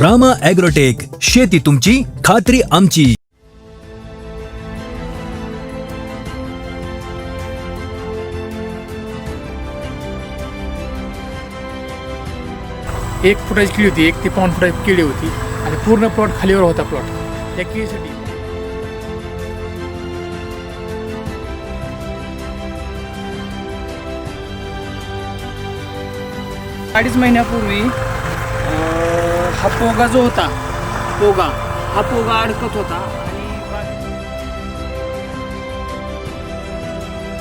Rama agrotech शेती तुमची खात्री आमची. एक फुटाची किळी होती एक ते पाऊण फुटाची किळी होती. आणि पूर्ण प्लॉट खालीवर होता प्लॉट. त्या किळीसाठी अडीच महिन्यापूर्वी हा पोगा जो होता पोगा हा पोगा अडकत होता आणि बागे-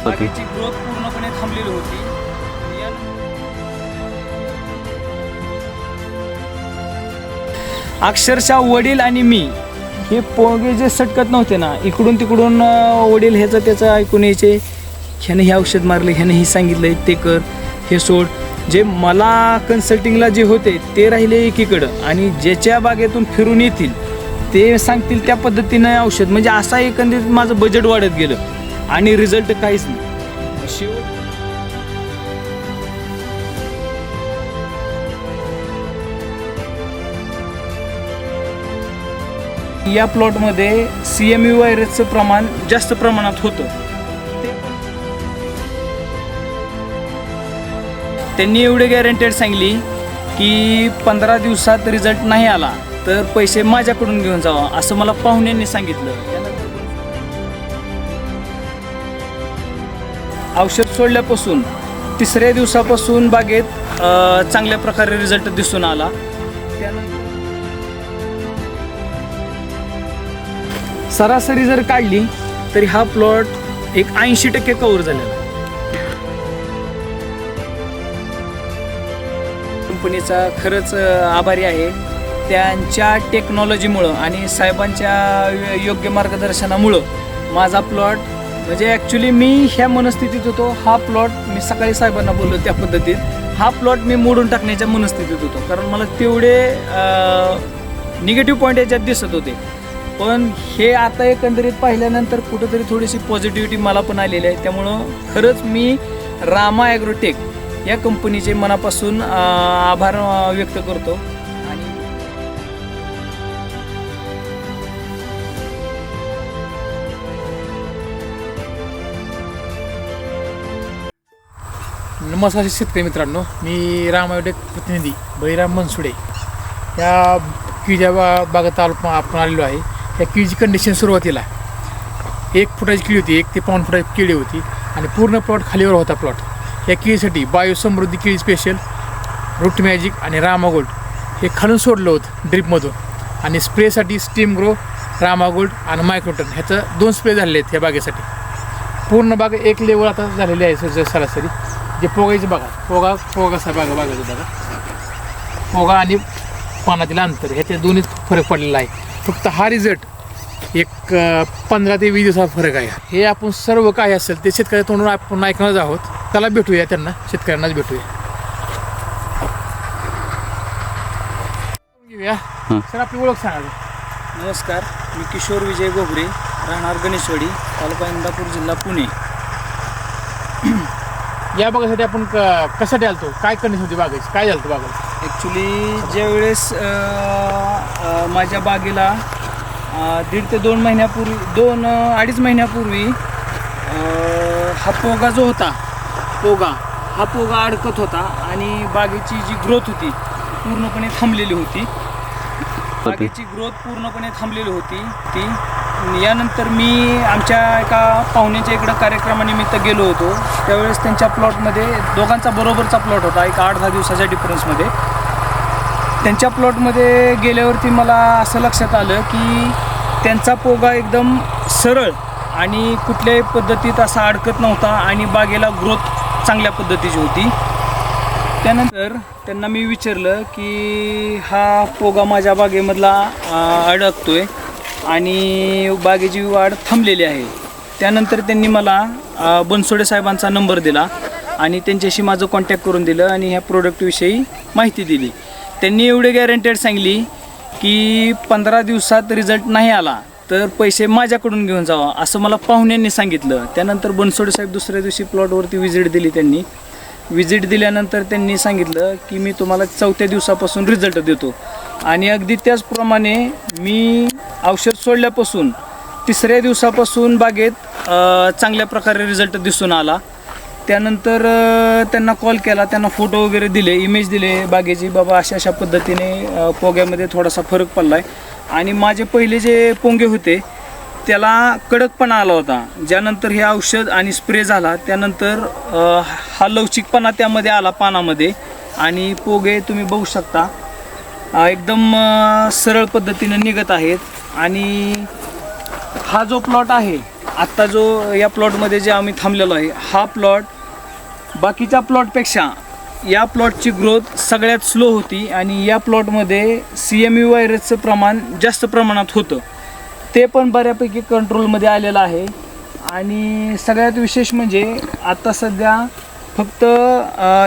बागेची ग्रोथ पूर्णपणे थांबलेली होती. या- अक्षरशः वडील आणि मी हे पोगे जे सटकत नव्हते ना इकडून तिकडून अं, वडील ह्याचं त्याचं ऐकून यायचे ह्यानं हे औषध मारले ह्यानं हे सांगितलंय ते कर हे सोड. जे मला कन्सल्टिंगला जे होते ते राहिले एकीकडं. आणि ज्याच्या बागेतून फिरून येतील ते सांगतील त्या पद्धतीनं औषध. म्हणजे असा एकंदरीत माझं बजेट वाढत गेलं. आणि रिझल्ट काहीच नाही. शेवट या प्लॉटमध्ये सी एम यू व्हायरसचं प्रमाण जास्त प्रमाणात होतं. त्यांनी एवढे गॅरंटेड सांगली की पंधरा दिवसात रिझल्ट नाही आला तर पैसे माझ्याकडून घेऊन जावा असं मला पाहुण्यांनी सांगितलं. औषध सोडल्यापासून तिसऱ्या दिवसापासून बागेत चांगल्या प्रकारे रिझल्ट दिसून आला. सरासरी जर काढली तरी हा प्लॉट एक ऐंशी टक्के कव्हर झालेला. कंपनीचा खरंच आभारी आहे. त्यांच्या टेक्नॉलॉजीमुळं आणि साहेबांच्या योग्य मार्गदर्शनामुळं माझा प्लॉट म्हणजे ॲक्च्युली मी ह्या मनस्थितीत होतो हा प्लॉट मी सकाळी साहेबांना बोललो त्या पद्धतीत. हा प्लॉट मी मोडून टाकण्याच्या मनस्थितीत होतो. कारण मला तेवढे निगेटिव्ह पॉईंट याच्यात दिसत होते. पण हे आता एकंदरीत पाहिल्यानंतर कुठंतरी थोडीशी पॉझिटिव्हिटी मला पण आलेली आहे. त्यामुळं खरंच मी रामा ॲग्रोटेक या कंपनीचे मनापासून आभार व्यक्त करतो. आणि नमस्कार शेतकरी मित्रांनो मी रामायोटेक प्रतिनिधी बळीराम मनसुडे. या किळीच्या बा बागेत आलो आपण आलेलो आहे. या किळीची कंडिशन सुरुवातीला एक फुटाची किळी होती एक ते पाऊण फुटाची किळी होती. आणि पूर्ण प्लॉट खालीवर होता प्लॉट या किळीसाठी बायोसमृद्धी किळी स्पेशल रूट मॅजिक आणि रामागोल्ड हे खालून सोडलं होतं ड्रीपमधून आणि स्प्रेसाठी स्टीम ग्रो रामागोल्ड आणि मायक्रोटन ह्याचं दोन स्प्रे झालेले आहेत या बागेसाठी. पूर्ण बाग एक लेवल आता झालेली आहे सर सरासरी. जे पोगायची बघा पोगा पोगा कसा बागा बागायचं बघा. पोगा आणि पानातील अंतर ह्याच्या दोन्हीच फरक पडलेला आहे. फक्त हा रिझल्ट एक पंधरा ते वीस दिवसाचा फरक आहे. हे आपण सर्व काय असेल ते शेतकऱ्या तोंडून आपण ऐकणारच आहोत. त्याला भेटूया त्यांना. शेतकऱ्यांनाच भेटूया. घेऊया. सर आपली ओळख सांगा नमस्कार. मी किशोर विजय गोगरे राहणार गणेशवाडी तालुका इंदापूर जिल्हा पुणे. या बागासाठी आपण क- कशासाठी आलतो? काय कंडिशन होती बागायची काय झालं होतं बागायचं ॲक्च्युली ज्यावेळेस माझ्या बागेला दीड ते दोन महिन्यापूर्वी दोन अडीच महिन्यापूर्वी हा पोगा जो होता पोगा हा पोगा अडकत होता आणि बागेची जी ग्रोथ होती पूर्णपणे थांबलेली होती. बागेची ग्रोथ पूर्णपणे थांबलेली होती ती. यानंतर मी आमच्या एका पाहुण्याच्या इकडं कार्यक्रमानिमित्त गेलो होतो. त्यावेळेस त्यांच्या प्लॉटमध्ये दोघांचा बरोबरचा प्लॉट होता एक आठ दहा दिवसाच्या डिफरन्समध्ये त्यांच्या प्लॉटमध्ये गेल्यावरती मला असं लक्षात आलं की त्यांचा पोगा एकदम सरळ आणि कुठल्याही पद्धतीत असा अडकत नव्हता आणि बागेला ग्रोथ चांगल्या पद्धतीची होती. त्यानंतर त्यांना मी विचारलं की हा पोगा माझ्या बागेमधला अडकतो आहे आणि बागेची वाढ थांबलेली आहे. त्यानंतर त्यांनी मला बनसोडे साहेबांचा नंबर दिला आणि त्यांच्याशी माझं कॉन्टॅक्ट करून दिलं आणि ह्या प्रोडक्टविषयी माहिती दिली. त्यांनी एवढे गॅरंटेड सांगली की पंधरा दिवसात रिझल्ट नाही आला तर पैसे माझ्याकडून घेऊन जावा असं मला पाहुण्यांनी सांगितलं. त्यानंतर बनसोडे साहेब दुसऱ्या दिवशी प्लॉटवरती व्हिजिट दिली त्यांनी. व्हिजिट दिल्यानंतर त्यांनी सांगितलं की मी तुम्हाला चौथ्या दिवसापासून रिझल्ट देतो. आणि अगदी त्याचप्रमाणे मी औषध सोडल्यापासून तिसऱ्या दिवसापासून बागेत चांगल्या प्रकारे रिझल्ट दिसून आला. त्यानंतर त्यांना कॉल केला त्यांना फोटो वगैरे दिले इमेज दिले बागेची बाबा अशा अशा पद्धतीने पोग्यामध्ये थोडासा फरक पडला आहे आणि माझे पहिले जे पोंगे होते त्याला कडकपणा आला होता. ज्यानंतर हे औषध आणि स्प्रे झाला त्यानंतर हा लवचिकपणा त्यामध्ये आला पानामध्ये. आणि पोगे तुम्ही बघू शकता एकदम सरळ पद्धतीने निघत आहेत. आणि हा जो प्लॉट आहे आत्ता जो या प्लॉटमध्ये जे आम्ही थांबलेलो आहे हा प्लॉट बाकीच्या प्लॉटपेक्षा या प्लॉटची ग्रोथ सगळ्यात स्लो होती आणि या प्लॉटमध्ये सी एम यू व्हायरसचं प्रमाण जास्त प्रमाणात होतं ते पण बऱ्यापैकी कंट्रोलमध्ये आलेलं आहे आणि सगळ्यात विशेष म्हणजे आता सध्या फक्त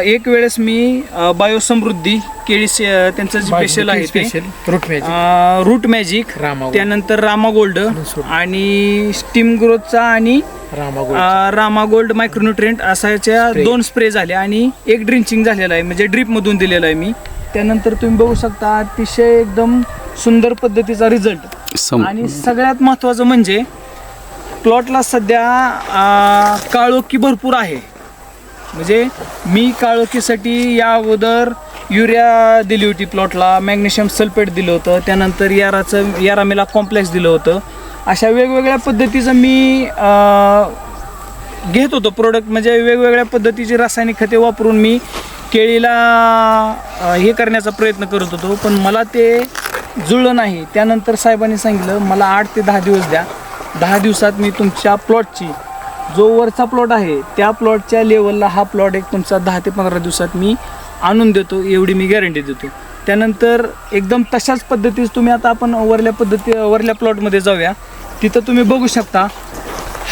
एक वेळेस मी बायोसमृद्धी केळी त्यांचं जे स्पेशल आहे ते special root magic root magic. त्यानंतर रामा गोल्ड. आणि स्टीम ग्रोथचा आणि रामा गोल्ड मायक्रोन्युट्रिएंट Spray. दोन स्प्रे झाले आणि एक ड्रिंचिंग झालेला आहे म्हणजे ड्रीप मधून दिलेला आहे मी. त्यानंतर तुम्ही बघू शकता अतिशय एकदम सुंदर पद्धतीचा रिझल्ट आणि सगळ्यात महत्त्वाचं म्हणजे प्लॉटला सध्या काळोखी भरपूर आहे. म्हणजे मी काळोखीसाठी या अगोदर युरिया दिली होती प्लॉटला मॅग्नेशियम सल्फेट दिलं होतं त्यानंतर याराचं यारामेला कॉम्प्लेक्स दिलं होतं. अशा वेगवेगळ्या पद्धतीचं मी घेत होतो प्रोडक्ट म्हणजे वेगवेगळ्या पद्धतीची रासायनिक खते वापरून मी केळीला हे करण्याचा प्रयत्न करत होतो. पण मला ते जुळलं नाही. त्यानंतर साहेबांनी सांगितलं मला आठ ते दहा दिवस द्या. दहा दिवसात मी तुमच्या प्लॉटची जो वरचा प्लॉट आहे त्या प्लॉटच्या लेवलला हा प्लॉट एक तुमचा दहा ते पंधरा दिवसात मी आणून देतो एवढी मी गॅरंटी देतो. त्यानंतर एकदम तशाच पद्धतीच तुम्ही आता आपण वरल्या पद्धती वरल्या प्लॉटमध्ये जाऊया. तिथं तुम्ही बघू शकता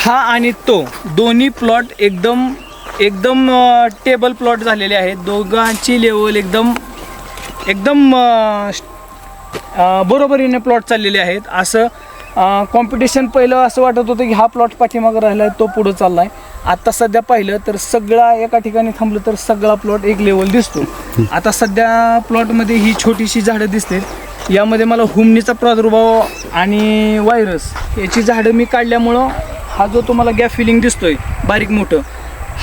हा आणि तो दोन्ही प्लॉट एकदम एकदम टेबल प्लॉट झालेले आहेत. दोघांची लेवल एकदम एकदम बरोबरीने प्लॉट चाललेले आहेत. असं कॉम्पिटिशन पहिलं असं वाटत होतं की हा प्लॉट पाठीमागं राहिला आहे तो पुढं चालला आहे आत्ता सध्या पाहिलं तर सगळा एका ठिकाणी थांबलं तर सगळा प्लॉट एक लेवल दिसतो. आता सध्या प्लॉटमध्ये ही छोटीशी झाडं दिसते. यामध्ये मला हुमणीचा प्रादुर्भाव आणि व्हायरस याची झाडं मी काढल्यामुळं हा जो तुम्हाला गॅप फिलिंग दिसतोय बारीक मोठं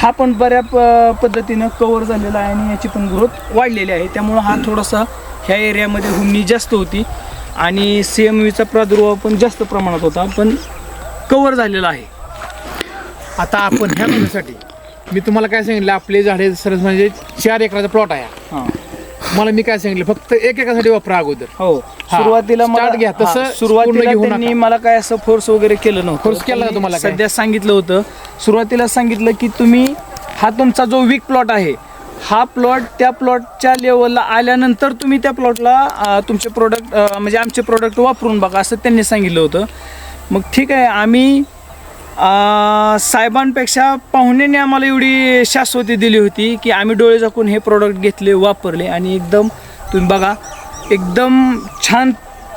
हा पण बऱ्या प पद्धतीनं कवर झालेला आहे आणि याची पण ग्रोथ वाढलेली आहे. त्यामुळं हा थोडासा ह्या एरियामध्ये हुमणी जास्त होती. आणि सी एम व्हीचा प्रादुर्भाव पण जास्त प्रमाणात होता पण कवर झालेला आहे आता आपण ह्या महिन्यासाठी मी तुम्हाला काय सांगितलं आपले झाडे सरस म्हणजे चार एकराचा प्लॉट आहे हां मला मी काय सांगितलं फक्त एक एकासाठी वापरा अगोदर हो हा, सुरुवातीला मला start घ्या. तसं हा, सुरुवातीला पूर्ण घेऊ त्यांनी नका. मला काय असं फोर्स वगैरे केलं नव्हतं Force केला का तुम्हाला काय? सध्या सांगितलं होतं सुरुवातीला सांगितलं की तुम्ही हा तुमचा जो वीक प्लॉट आहे हा प्लॉट त्या प्लॉटच्या लेवलला आल्यानंतर तुम्ही त्या प्लॉटला तुमचे प्रोडक्ट म्हणजे आमचे प्रोडक्ट वापरून बघा असं त्यांनी सांगितलं होतं. मग ठीक आहे आम्ही साहेबांपेक्षा पाहुण्याने आम्हाला एवढी शाश्वती दिली होती की आम्ही डोळे झाकून हे प्रोडक्ट घेतले वापरले आणि एकदम तुम्ही बघा एकदम छान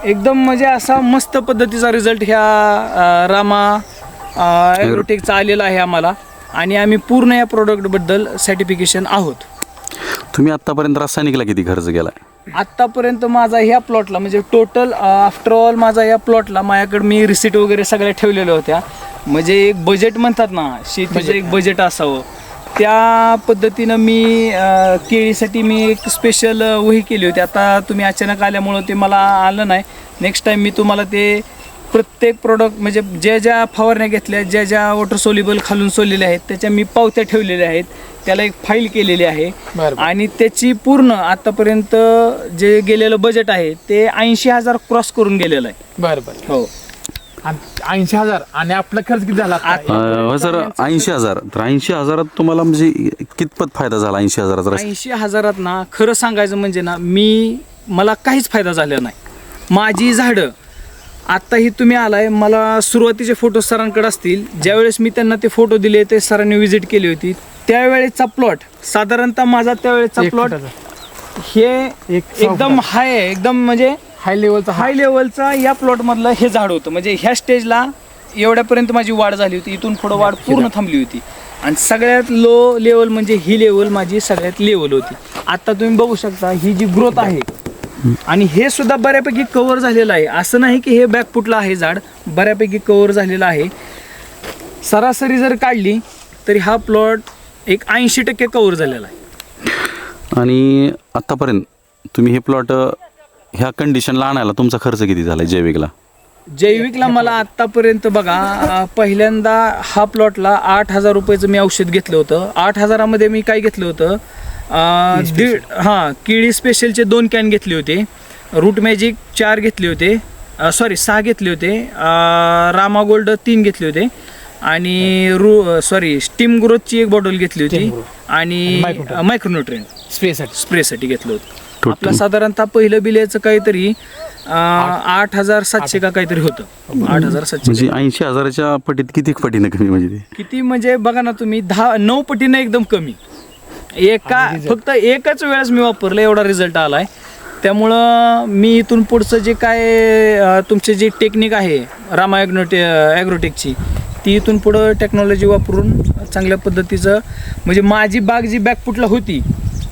एकदम म्हणजे असा मस्त पद्धतीचा रिझल्ट ह्या रामा ॲग्रोटेकचा आलेला आहे आम्हाला. आणि आम्ही पूर्ण या प्रोडक्टबद्दल सर्टिफिकेशन आहोत. तुम्ही आतापर्यंत रासायनिकला किती खर्च केला? आत्तापर्यंत माझा ह्या प्लॉटला म्हणजे टोटल आफ्टर ऑल माझा या प्लॉटला माझ्याकडे मी रिसिट वगैरे सगळ्या ठेवलेल्या होत्या. म्हणजे एक बजेट म्हणतात ना शेतीचं एक बजेट असावं. त्या पद्धतीनं मी केळीसाठी मी एक स्पेशल वही केली होती. आता तुम्ही अचानक आल्यामुळं ते मला आलं नाही. नेक्स्ट टाईम मी तुम्हाला ते प्रत्येक प्रोडक्ट म्हणजे ज्या ज्या फवारण्या घेतल्या ज्या ज्या वॉटर सोल्युबल खालून सोडलेल्या आहेत त्याच्या मी पावत्या ठेवलेल्या आहेत. त्याला एक फाईल केलेली आहे. बरं. आणि त्याची पूर्ण आतापर्यंत जे गेलेलं बजेट आहे ते ऐंशी हजार क्रॉस करून गेलेलं आहे. बरं बरं हो ऐंशी हजार. आणि आपला खर्च किती झाला हो सर ऐंशी हजार. तर ऐंशी हजारात तुम्हाला म्हणजे कितपत फायदा झाला ऐंशी हजाराचा रस- ऐंशी हजारात ना खरं सांगायचं म्हणजे ना मी मला काहीच फायदा झाला नाही. माझी झाडं आत्ताही तुम्ही आलाय. मला सुरुवातीचे फोटो सरांकडे असतील. ज्यावेळेस मी त्यांना ते फोटो दिले ते सरांनी व्हिजिट केली होती. त्यावेळेचा प्लॉट साधारणतः माझा त्यावेळेचा प्लॉट. हे एकदम हाय आहे. एकदम म्हणजे हाय लेवलचा हाय लेवलचा या प्लॉट मधलं हे झाड होतं. म्हणजे ह्या स्टेजला एवढ्यापर्यंत माझी वाढ झाली होती. इथून पुढं वाढ पूर्ण थांबली होती. आणि सगळ्यात लो लेवल म्हणजे ही लेवल माझी सगळ्यात लेवल होती. आता तुम्ही बघू शकता ही जी ग्रोथ आहे आणि हे सुद्धा बऱ्यापैकी कव्हर झालेलं आहे. असं नाही की हे बॅकफुटला आहे झाड बऱ्यापैकी कव्हर झालेलं आहे. सरासरी जर काढली तरी हा प्लॉट एक ऐंशी टक्के कव्हर झालेला आहे. आणि आत्तापर्यंत तुम्ही हे प्लॉट ह्या कंडिशनला आणायला तुमचा खर्च किती झाला जैविकला? जैविकला मला आत्तापर्यंत बघा अं, पहिल्यांदा हा प्लॉटला आठ हजार रुपयाचं मी औषध घेतलं होतं. आठ हजारामध्ये मी काय घेतलं होतं? अं, दीड हां केळी स्पेशलचे दोन कॅन घेतले होते. रूट मॅजिक चार घेतले होते. सॉरी सहा घेतले होते. अं, रामा गोल्ड तीन घेतले होते. आणि रू सॉरी स्टीम ग्रोथची एक बॉटल घेतली होती. Steam Growth. आणि Micronutrient. मायक्रोन्युट्रेन स्प्रेसाठी. स्प्रेसाठी घेतलं होतं. आपलं साधारणतः पहिलं बिल याचं काहीतरी अं, आठ हजार सातशे का काहीतरी होतं. आठ हजार सातशे. म्हणजे ऐंशी हजाराच्या पटीत किती पटीनं कमी म्हणजे? ते किती म्हणजे बघा ना तुम्ही दहा नऊ पटीनं एकदम कमी. एका फक्त एकच वेळेस मी वापरलं एवढा रिझल्ट आलाय. त्यामुळं मी इथून पुढचं जे काय अं, तुमचे जे टेक्निक आहे रामा ॲग्नोटे ॲग्रोटेकची ती इथून पुढं टेक्नॉलॉजी वापरून चांगल्या पद्धतीचं म्हणजे माझी बाग जी बॅकफुटला होती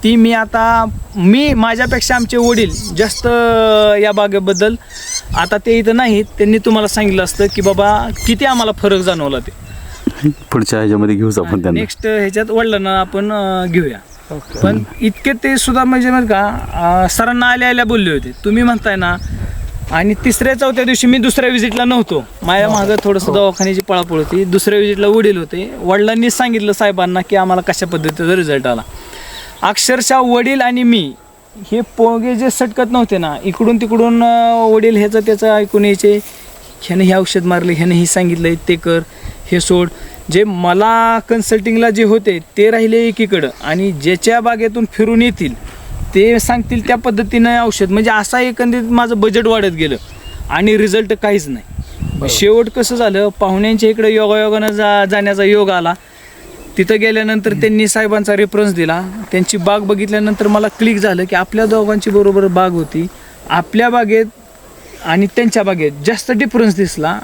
ती मी आता मी माझ्यापेक्षा आमचे वडील जास्त या बागेबद्दल आता ते इथं नाहीत. त्यांनी तुम्हाला सांगितलं असतं की बाबा किती आम्हाला फरक जाणवला ते. पुढच्या ह्याच्यामध्ये घेऊच आपण त्यांना. नेक्स्ट ह्याच्यात वडिलांना आपण अं, घेऊया. पण इतके ते सुद्धा म्हणजे बरं का अं, सरांना आल्या आल्या बोलले होते. तुम्ही म्हणताय ना आणि तिसऱ्या चौथ्या दिवशी मी दुसऱ्या विजिटला नव्हतो. माझ्या मागं थोडंसं दवाखान्याची पळापळ होती. दुसऱ्या विजिटला वडील होते. वडिलांनीच सांगितलं साहेबांना की आम्हाला कशा पद्धतीचा रिझल्ट आला. अक्षरशः वडील आणि मी हे पोगे जे सटकत नव्हते ना इकडून तिकडून वडील ह्याचं त्याचं ऐकून यायचे ह्यानं हे औषध मारले ह्यानं हे सांगितलं ते कर हे सोड. जे मला कन्सल्टिंगला जे होते ते राहिले एकीकडं. आणि ज्याच्या बागेतून फिरून येतील ते सांगतील त्या पद्धतीनं औषध. म्हणजे असा एकंदरीत माझं बजेट वाढत गेलं. आणि रिझल्ट काहीच नाही. शेवट कसं झालं पाहुण्यांच्या इकडे योगायोगानं जा जाण्याचा योग आला. तिथं गेल्यानंतर त्यांनी साहेबांचा रेफरन्स दिला. त्यांची बाग बघितल्यानंतर मला क्लिक झालं की आपल्या दोघांची बरोबर बाग होती. आपल्या बागेत आणि त्यांच्या बागेत जास्त डिफरन्स दिसला.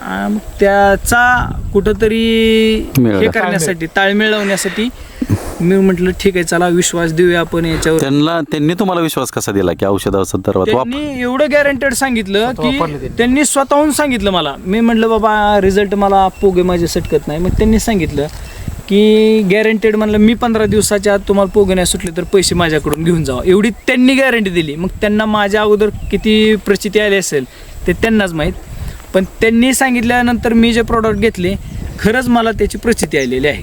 त्याचा कुठंतरी. हे करण्यासाठी ताळमेळ लावण्यासाठी मी म्हटलं ठीक आहे चला विश्वास देऊया आपण याच्यावर. त्यांना त्यांनी तुम्हाला विश्वास कसा दिला की औषधा संदर्भात त्यांनी एवढं गॅरंटेड सांगितलं की त्यांनी. त्यांनी स्वतःहून सांगितलं मला. मी म्हटलं बाबा रिझल्ट मला पोगे माझे सटकत नाही. मग त्यांनी सांगितलं की गॅरंटेड म्हणलं मी पंधरा दिवसाच्या आत तुम्हाला पोगे नाही सुटले तर पैसे माझ्याकडून घेऊन जावा. एवढी त्यांनी गॅरंटी दिली. मग त्यांना माझ्या अगोदर किती प्रचिती आली असेल ते त्यांनाच माहीत. पण त्यांनी सांगितल्यानंतर मी जे प्रॉडक्ट घेतले खरंच मला त्याची प्रचिती आलेली आहे.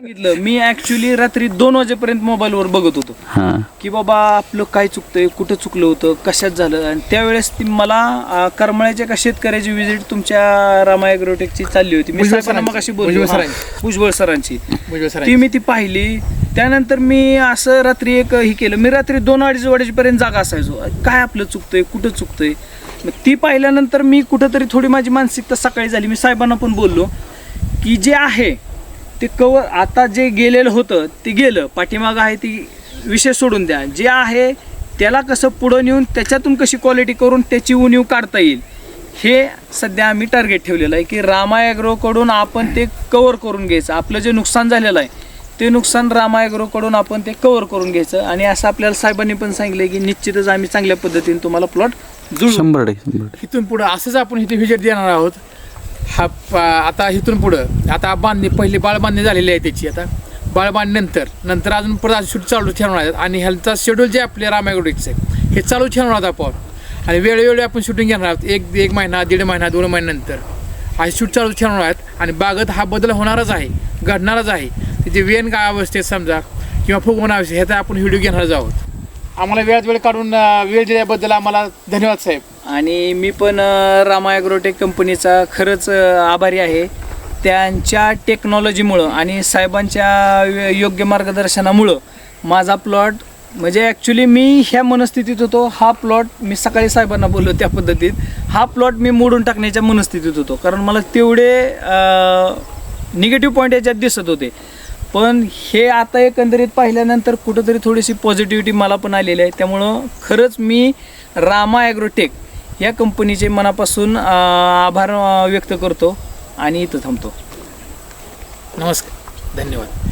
सांगितलं मी ॲक्च्युली रात्री दोन वाजेपर्यंत मोबाईलवर बघत होतो. हां. की बाबा आपलं काय चुकतंय कुठं चुकलं होतं कशात झालं? आणि त्यावेळेस ती मला अं, करमाळ्याच्या का शेतकऱ्याची व्हिजिट तुमच्या रामा ॲग्रोटेकची चालली होती. मी भुजबळ साहेबांना सरांची. मगाशी बोललो भुजबळ हां, सरांची. भुजबळ सरांची. भुजबळ ती मी ती पाहिली. त्यानंतर मी असं रात्री एक हे केलं. मी रात्री दोन अडीच वाजेपर्यंत जागा असायचो. काय आपलं चुकतंय कुठं चुकतंय? मग ती पाहिल्यानंतर मी कुठंतरी थोडी माझी मानसिकता सकाळी झाली. मी साहेबांना पण बोललो की जे आहे ते कवर आता जे गेलेलं होतं ते गेलं. पाठीमागं आहे ती विषय सोडून द्या. जे आहे त्याला कसं पुढं नेऊन त्याच्यातून कशी क्वालिटी करून त्याची उणीव काढता येईल हे सध्या आम्ही टार्गेट ठेवलेलं आहे की रामा ॲग्रोकडून आपण ते कवर करून घ्यायचं. आपलं जे नुकसान झालेलं आहे ते नुकसान रामा ॲग्रोकडून आपण ते कवर करून घ्यायचं. आणि असं आपल्याला साहेबांनी पण सांगितलं की निश्चितच आम्ही चांगल्या पद्धतीने तुम्हाला प्लॉट जुळू शंभर इथून पुढं असंच आपण इथे व्हिजिट देणार आहोत. हा प- आता इथून पुढं. आता बांधणी पहिली बाळ बांधणी झालेली आहे त्याची आता. बाळबांधणीनंतर नंतर. अजून परत शूट चालू ठेवणार आहेत. आणि ह्याचा शेड्यूल जे आपले रामायगुडीचं आहे हे चालू ठेवणार आहोत आपण आणि वेळोवेळी आपण शूटिंग घेणार आहोत. एक एक महिना दीड महिना दोन महिन्यानंतर असे शूट चालू ठेवणार आहेत. आणि बागत हा बदल होणारच आहे. घडणारच आहे. तिथे वेन काय अवस्थेत समजा किंवा फुगवण अवस्थेत ह्याचा आपण व्हिडिओ घेणारच आहोत. आम्हाला वेळात वेळ काढून वेळ दिल्याबद्दल आम्हाला धन्यवाद साहेब. आणि मी पण रामा ॲग्रोटेक कंपनीचा खरंच आभारी आहे. त्यांच्या टेक्नॉलॉजीमुळं आणि साहेबांच्या योग्य मार्गदर्शनामुळं माझा प्लॉट म्हणजे ॲक्च्युली मी ह्या मनस्थितीत होतो हा प्लॉट मी सकाळी साहेबांना बोललो त्या पद्धतीत हा प्लॉट मी मोडून टाकण्याच्या मनस्थितीत होतो. कारण मला तेवढे निगेटिव्ह पॉईंट याच्यात दिसत होते. पण हे आता एकंदरीत पाहिल्यानंतर कुठंतरी थोडीशी पॉझिटिव्हिटी मला पण आलेली आहे. त्यामुळं खरंच मी रामा ॲग्रोटेक या कंपनीचे मनापासून आभार व्यक्त करतो आणि इथं थांबतो. नमस्कार. धन्यवाद.